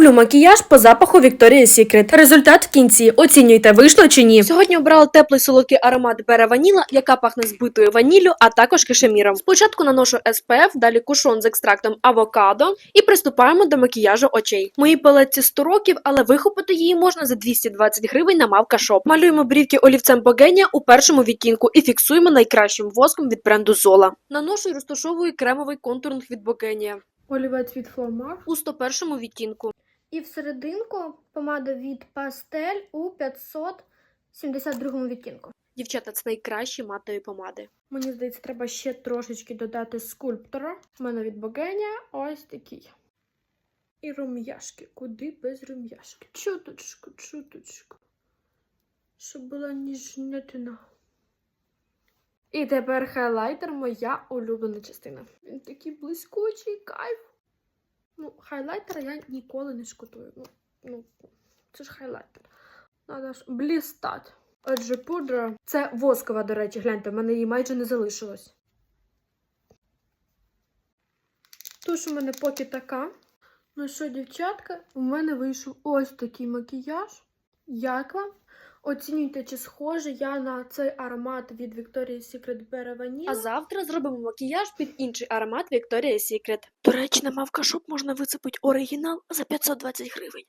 Роблю макіяж по запаху Victoria's Secret. Результат в кінці. Оцінюйте, вийшло чи ні. Сьогодні обрала теплий солодкий аромат Бера Ваніла, яка пахне збитою ваніллю, а також кишеміром. Спочатку наношу SPF, далі кушон з екстрактом авокадо і приступаємо до макіяжу очей. Моїй палетці 100 років, але вихопити її можна за 220 гривень на Мавка Шоп. Малюємо брівки олівцем Богенія у першому відтінку і фіксуємо найкращим воском від бренду Zola. Наношу і розташовую кремовий контуринг від Богенія Олівець від Flormar. у 101 відтінку. І всерединку помада від Пастель у 572 відтінку. Дівчата, це найкращі матові помади. Мені здається, треба ще трошечки додати скульптора. У мене від Богенія ось такий. І рум'яшки. Куди без рум'яшки? Чуточку, чуточку. Щоб була ніжнятина. І тепер хайлайтер моя улюблена частина. Він такий блискучий, кайф. Ну, хайлайтера я ніколи не шкодую. Ну, ну це ж хайлайтер. Надо ж блістати. Отже, пудра. Це воскова, до речі, гляньте, в мене її майже не залишилось. Туш у мене поки така. Ну що, дівчатка, у мене вийшов ось такий макіяж. Як вам? Оцінюйте, чи схожа я на цей аромат від Victoria's Secret беревані. А завтра зробимо макіяж під інший аромат Victoria's Secret. До речі, на мавкашоп можна вицепити оригінал за 520 гривень.